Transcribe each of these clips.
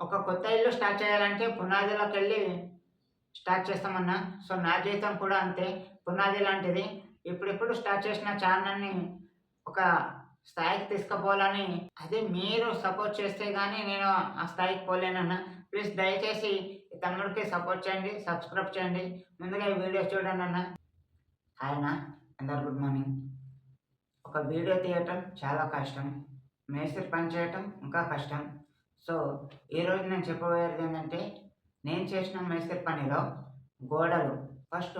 ఒక కొత్త ఇల్లు స్టార్ట్ చేయాలంటే పునాదిలోకి వెళ్ళి స్టార్ట్ చేస్తామన్నా. సో నా జీవితం కూడా అంతే. పునాది లాంటిది. ఇప్పుడిప్పుడు స్టార్ట్ చేసిన ఛానల్ని ఒక స్థాయికి తీసుకుపోవాలని అది మీరు సపోర్ట్ చేస్తే కానీ నేను ఆ స్థాయికి పోలేనన్నా. ప్లీజ్ దయచేసి తమ్ముడికి సపోర్ట్ చేయండి సబ్స్క్రైబ్ చేయండి. ముందుగా ఈ వీడియో చూడండి అన్న. ఆయన అందరు గుడ్ మార్నింగ్. ఒక వీడియో తీయటం చాలా కష్టం. మేస్త్రి పని చేయటం ఇంకా కష్టం. సో ఈరోజు నేను చెప్పబోయేది ఏంటంటే నేను చేసిన మేస్త్రి పనిలో గోడలు. ఫస్ట్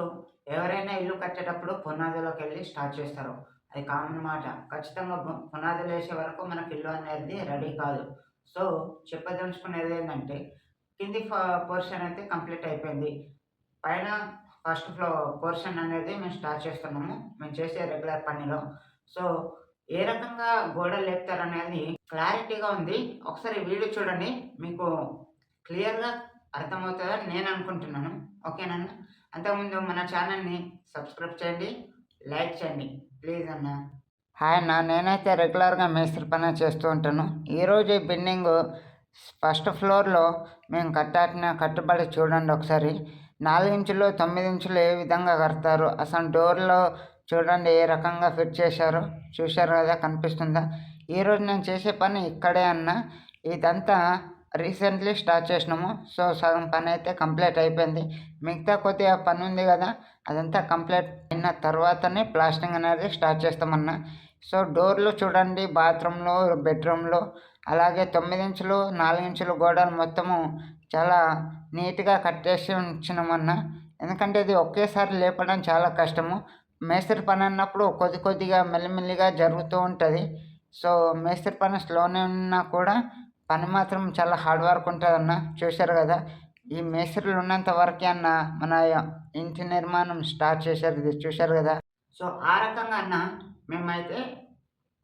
ఎవరైనా ఇల్లు కట్టేటప్పుడు పునాదిలోకి వెళ్ళి స్టార్ట్ చేస్తారు. అది కామన్ మాట. ఖచ్చితంగా పునాదులు వేసే వరకు మనకి ఇల్లు అనేది రెడీ కాదు. సో చెప్పదలుచుకునేది ఏంటంటే కింది పోర్షన్ అయితే కంప్లీట్ అయిపోయింది. పైన ఫస్ట్ ఫ్లో పోర్షన్ అనేది మేము స్టార్ట్ చేస్తున్నాము. మేము చేసే రెగ్యులర్ పనిలో. సో ఏ రకంగా గోడలు లేపుతారు అనేది క్లారిటీగా ఉంది. ఒకసారి వీడియో చూడండి. మీకు క్లియర్గా అర్థమవుతుందని నేను అనుకుంటున్నాను. ఓకేనా? అంతకుముందు మన ఛానల్ని సబ్స్క్రైబ్ చేయండి. లైక్ చేయండి. ప్లీజ్ అన్న. హాయ్ అన్న. నేనైతే రెగ్యులర్గా మేస్త్రి పని చేస్తూ ఉంటాను. ఈరోజు ఈ బిల్డింగ్ ఫస్ట్ ఫ్లోర్లో మేము కట్టాటిన కట్టుబడి చూడండి ఒకసారి. నాలుగు ఇంచులు తొమ్మిది ఇంచులు ఏ విధంగా కడతారు? అసలు డోర్లో చూడండి ఏ రకంగా ఫిట్ చేశారో. చూశారు కదా కనిపిస్తుందా? ఈరోజు నేను చేసే పని ఇక్కడే అన్న. ఇదంతా రీసెంట్లీ స్టార్ట్ చేసినాము. సో సగం పని అయితే కంప్లీట్ అయిపోయింది. మిగతా కొద్దిగా పని ఉంది కదా అదంతా కంప్లీట్ అయిన తర్వాతనే ప్లాస్టింగ్ అనేది స్టార్ట్ చేస్తామన్నా. సో డోర్లు చూడండి బాత్రూంలో బెడ్రూమ్లో అలాగే తొమ్మిది ఇంచులు నాలుగు ఇంచులు గోడలు మొత్తము చాలా నీట్గా కట్టేసి ఉంచినామన్నా. ఎందుకంటే ఇది ఒకేసారి లేపడం చాలా కష్టము. మేస్త్రి పని అన్నప్పుడు కొద్ది కొద్దిగా మెల్లిమెల్లిగా జరుగుతూ ఉంటుంది. సో మేస్త్రి పని స్లోనే ఉన్నా కూడా పని మాత్రం చాలా హార్డ్ వర్క్ ఉంటుంది అన్న చూశారు కదా. ఈ మేస్త్రులు ఉన్నంత వరకే అన్న మన ఇంటి నిర్మాణం స్టార్ట్ చేశారు ఇది చూశారు కదా. సో ఆ రకంగా అన్న మేమైతే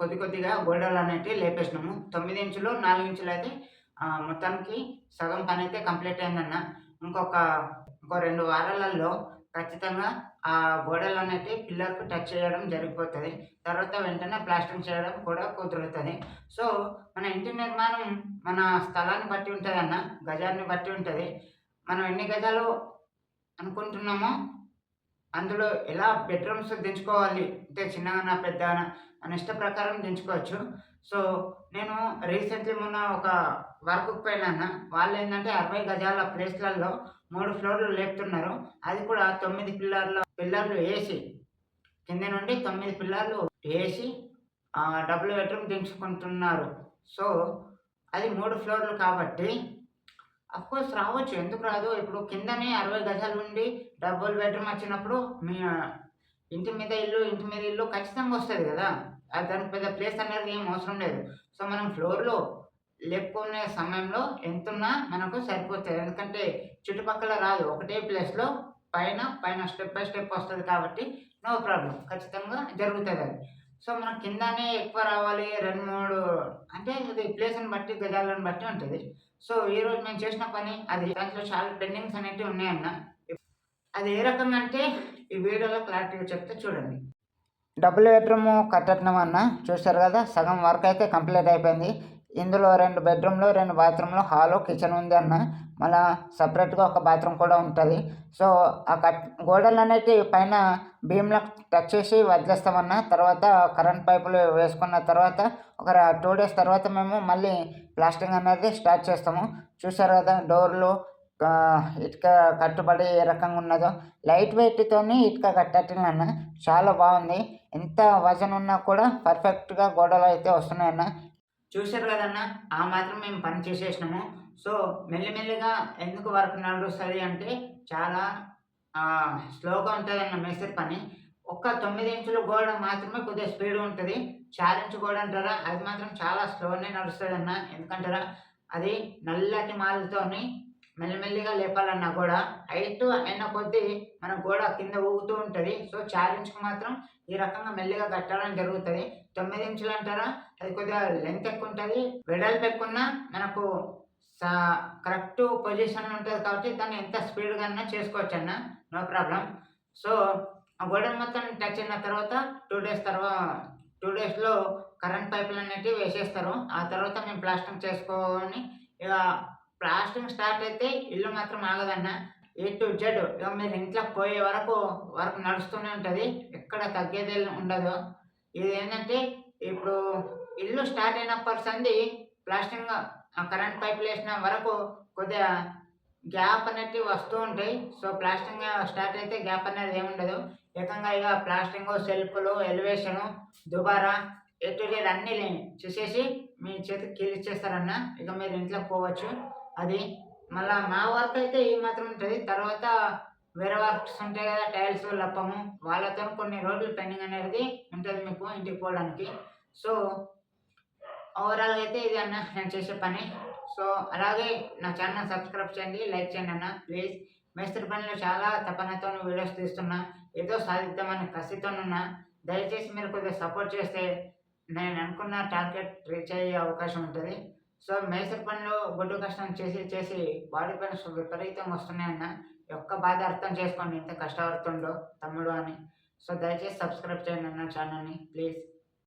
కొద్ది కొద్దిగా గోడలు అనేటివి లేపేసినాము. తొమ్మిది ఇంచులు నాలుగు ఇంచులు అయితే మొత్తానికి సగం పని అయితే కంప్లీట్ అయిందన్న. ఇంకొక ఇంకో రెండు వారాలలో ఖచ్చితంగా ఆ గోడలు అనేటివి పిల్లర్కు టచ్ చేయడం జరిగిపోతుంది. తర్వాత వెంటనే ప్లాస్టింగ్ చేయడం కూడా కుదురుతుంది. సో మన ఇంటి నిర్మాణం మన స్థలాన్ని బట్టి ఉంటుంది అన్న గజాన్ని బట్టి ఉంటుంది. మనం ఎన్ని గజాలు అనుకుంటున్నామో అందులో ఎలా బెడ్రూమ్స్ దించుకోవాలి అంటే చిన్నగానా పెద్దగా మన ఇష్ట ప్రకారం దించుకోవచ్చు. సో నేను రీసెంట్లీ మొన్న ఒక వర్క్కి పోయినా వాళ్ళు ఏంటంటే అరవై గజాల ప్లేస్లలో మూడు ఫ్లోర్లు లేపుతున్నారు. అది కూడా తొమ్మిది పిల్లర్ల పిల్లర్లు వేసి కింద నుండి తొమ్మిది పిల్లర్లు వేసి డబుల్ బెడ్రూమ్ దించుకుంటున్నారు. సో అది మూడు ఫ్లోర్లు కాబట్టి అఫ్కోర్స్ రావచ్చు. ఎందుకు రాదు? ఇప్పుడు కిందనే అరవై గజాలు ఉండి డబుల్ బెడ్రూమ్ వచ్చినప్పుడు మీ ఇంటి మీద ఇల్లు ఇంటి మీద ఇల్లు ఖచ్చితంగా వస్తుంది కదా. అది దానికి పెద్ద ప్లేస్ అనేది ఏం అవసరం లేదు. సో మనం ఫ్లోర్లో లేపుకునే సమయంలో ఎంతున్నా మనకు సరిపోతుంది. ఎందుకంటే చుట్టుపక్కల రాదు. ఒకటే ప్లేస్లో పైన పైన స్టెప్ బై స్టెప్ వస్తుంది కాబట్టి నో ప్రాబ్లం ఖచ్చితంగా జరుగుతుంది అది. సో మనం కిందనే ఎక్కువ రావాలి రెండు మూడు అంటే అది ప్లేస్ని బట్టి గజాలను బట్టి ఉంటుంది. సో ఈరోజు మేము చేసిన పని అది దాంట్లో చాలా పెండింగ్స్ అనేవి ఉన్నాయన్న. అది ఏ రకం అంటే ఈ వీడియోలో క్లారిటీగా చెప్తే చూడండి. డబుల్ బెడ్రూమ్ కట్టడం అన్న చూస్తారు కదా సగం వర్క్ అయితే కంప్లీట్ అయిపోయింది. ఇందులో రెండు బెడ్రూమ్లు రెండు బాత్రూమ్లు హాలు కిచెన్ ఉంది అన్న. మళ్ళా సపరేట్గా ఒక బాత్రూమ్ కూడా ఉంటుంది. సో ఆ కట్ గోడలు అనేది పైన భీమ్లకు టచ్ చేసి వదిలేస్తామన్న. తర్వాత కరెంట్ పైపులు వేసుకున్న తర్వాత ఒక టూ డేస్ తర్వాత మేము మళ్ళీ ప్లాస్టింగ్ అనేది స్టార్ట్ చేస్తాము. చూసారు కదా డోర్లు ఇటుక కట్టుబడి ఏ రకంగా ఉన్నదో. లైట్ వెయిట్తోని ఇటుక కట్టడం అన్న చాలా బాగుంది. ఎంత వజన్ ఉన్నా కూడా పర్ఫెక్ట్గా గోడలు అయితే వస్తున్నాయన్న. చూశారు కదన్నా? ఆ మాత్రం మేము పని చేసేసినాము. సో మెల్లిమెల్లిగా ఎందుకు వర్క్ నడుస్తుంది అంటే చాలా స్లోగా ఉంటుంది అన్న మేస్త్రి పని. ఒక్క తొమ్మిది ఇంచుల గోడ మాత్రమే కొద్దిగా స్పీడ్ ఉంటుంది. చార్ ఇంచు గోడ అంటారా? అది మాత్రం చాలా స్లోనే నడుస్తుంది అన్న ఎందుకంటారా? అది నల్లటి మాలతోని మెల్లమెల్లిగా లేపాలన్నా గోడ హైట్ అయిన కొద్దీ మన గోడ కింద ఊగుతూ ఉంటుంది. సో చార్ ఇంచుకు మాత్రం ఈ రకంగా మెల్లిగా కట్టడం జరుగుతుంది. తొమ్మిది ఇంచులు అంటారా? అది కొద్దిగా లెంత్ ఎక్కువ ఉంటుంది. వెడల్పు ఎక్కువ మనకు కరెక్ట్ పొజిషన్ ఉంటుంది కాబట్టి దాన్ని ఎంత స్పీడ్గా అన్నా చేసుకోవచ్చు అన్న నో ప్రాబ్లం. సో ఆ గోడ మొత్తం టచ్ అయిన తర్వాత టూ డేస్ తర్వాత టూ డేస్లో కరెంట్ పైపులు అనేటివి వేసేస్తారు. ఆ తర్వాత మేము ప్లాస్టింగ్ చేసుకొని ఇక ప్లాస్టింగ్ స్టార్ట్ అయితే ఇల్లు మాత్రం ఆగదన్న. ఏ టు జెడ్ ఇక మీరు ఇంట్లో పోయే వరకు వరకు నడుస్తూనే ఉంటుంది. ఎక్కడ తగ్గేది ఉండదు. ఇది ఏంటంటే ఇప్పుడు ఇల్లు స్టార్ట్ అయినప్పటి సంది ప్లాస్టింగ్ కరెంట్ పైపులు వేసిన వరకు కొద్దిగా గ్యాప్ అనేది వస్తూ ఉంటాయి. సో ప్లాస్టింగ్ స్టార్ట్ అయితే గ్యాప్ అనేది ఏముండదు ఏకంగా ఇక ప్లాస్టింగ్ సెల్ఫ్లు ఎలివేషను దుబారా ఎటు అన్నీ చూసేసి మీ చేతికి కీలిచ్చేస్తారన్న. ఇక మీరు ఇంట్లోకి పోవచ్చు. అది మళ్ళా మా వర్క్ అయితే ఈ మాత్రం ఉంటుంది. తర్వాత వేరే వర్క్స్ ఉంటాయి కదా టైల్స్ లప్పము. వాళ్ళతో కొన్ని రోజులు పెండింగ్ అనేది ఉంటుంది మీకు ఇంటికి పోవడానికి. సో ఓవరాల్ అయితే ఇది అన్న నేను చేసే పని. సో అలాగే నా ఛానల్ సబ్స్క్రైబ్ చేయండి లైక్ చేయండి అన్న. ప్లీజ్ మేస్త్రి పనిలో చాలా తపనతో వీడియోస్ తీస్తున్నా. ఏదో సాధిద్దామని కసితో ఉన్నా. దయచేసి మీరు కొద్దిగా సపోర్ట్ చేస్తే నేను అనుకున్న టార్గెట్ రీచ్ అయ్యే అవకాశం ఉంటుంది. సో మేస్త్రి పనిలో గొడ్డు కష్టం చేసి చేసి బాడీ పెయిన్స్ విపరీతంగా వస్తున్నాయన్న యొక్క ఒక్క బాధ అర్థం చేసుకోండి ఎంత కష్టపడుతుండో తమ్ముడు అని. సో దయచేసి సబ్స్క్రైబ్ చేయండి అన్న ఛానల్ని ప్లీజ్.